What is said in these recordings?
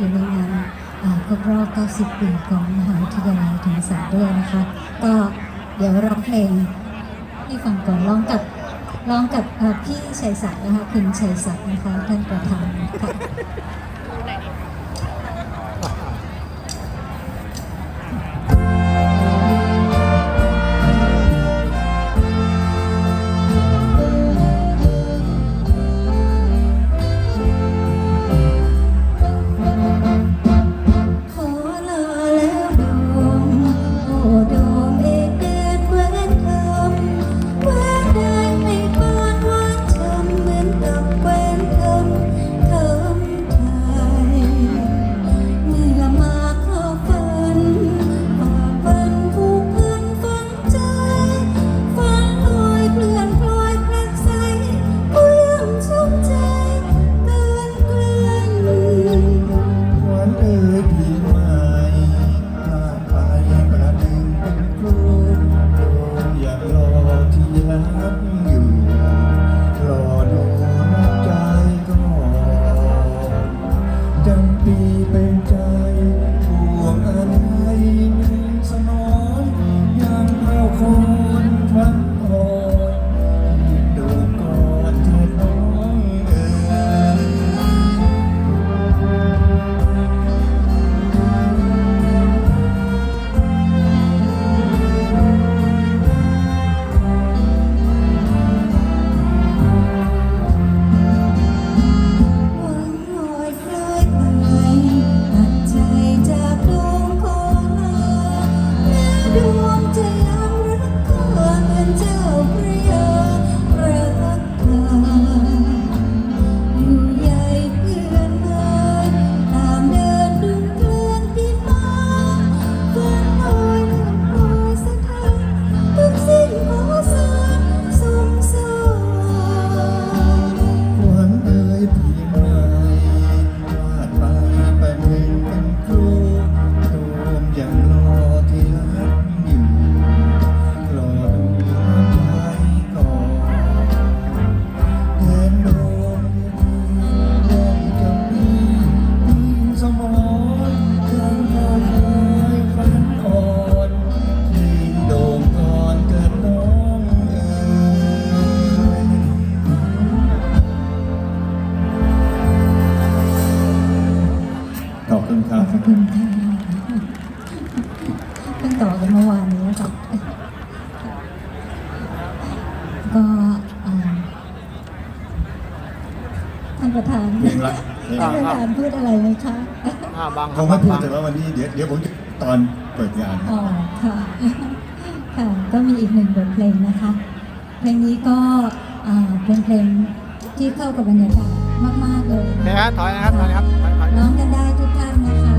อยู่ในงานครบรอบ 90 ปีของมหาวิทยาลัยธรรมศาสตร์ด้วยนะคะ ก็เดี๋ยวร้องเพลงที่ฟังก่อนร้องกับร้องกับพี่ชัยศักดิ์นะคะคุณชัยศักดิ์นะคะท่านประธานค่ะ ก็ท่านประธานท่านประธานพูดอะไรไหมคะอ่าบางเขาไม่พูดแต่ว่าวันนี้เดี๋ยวเดี๋ยวผมจะตอนเปิดงาน อ๋อค่ะค่ะ ก็มีอีกหนึ่งบทเพลงนะคะ เพลงนี้ก็เอ่เป็นเพลงที่เข้ากับบรรยากาศมาก ๆ เลย นะฮะถอยนะครับถอยครับน้องกันได้ทุกท่านนะคะ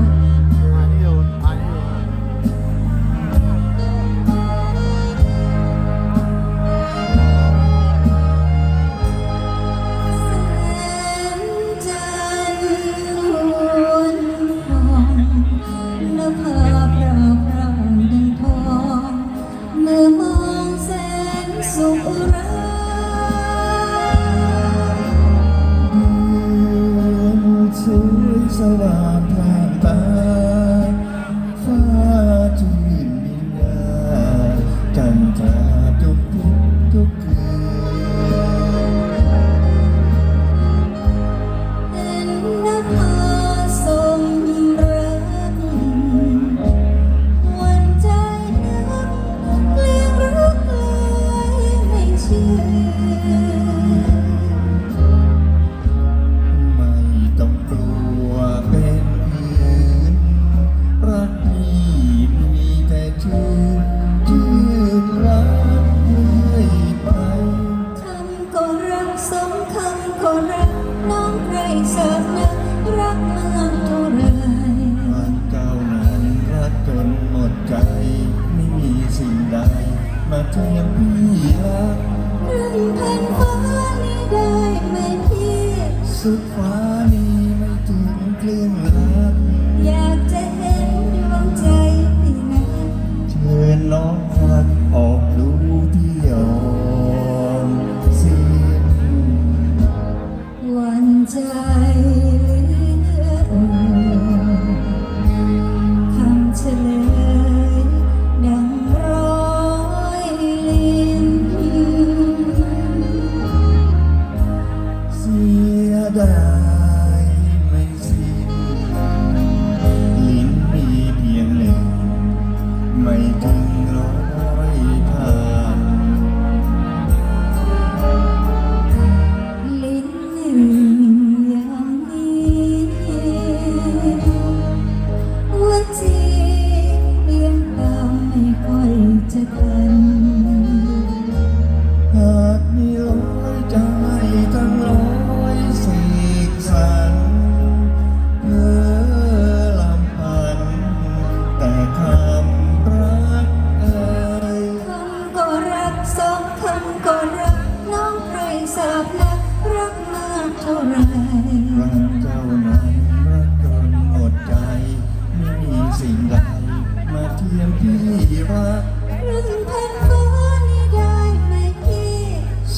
สุดฟ้า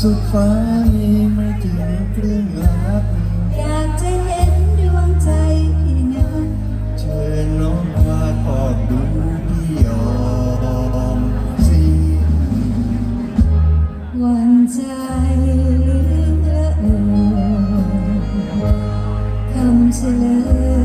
สุดฟ้ามีไม่ถึงครึ่งลักอยากจะเห็นดวงใจพี่นั้นเชิญน้องวาออกดูพี่ยอมสิหวันใจเลือเอ่ยคำเฉลย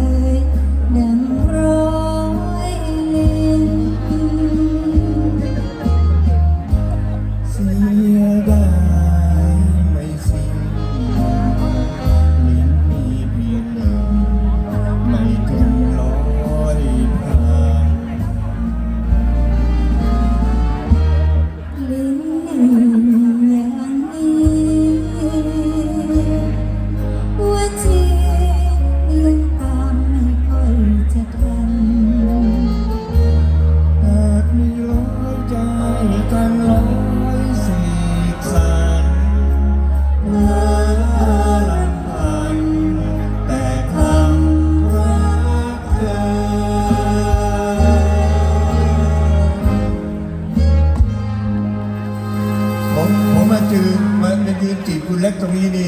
ผมมาจืนมามายืนจีบคุณเล็กตรงนี้นี่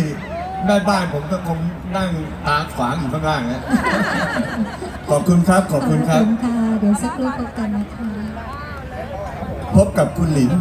แม่บ้านผมก็คงนั่งตาขวางอยู่ข้างล่างนะ ขอบคุณครับ ขอบคุณครับ ขอบคุณค่ะ เดี๋ยวสักครู่พบกันนะคะ พบกับคุณหลิน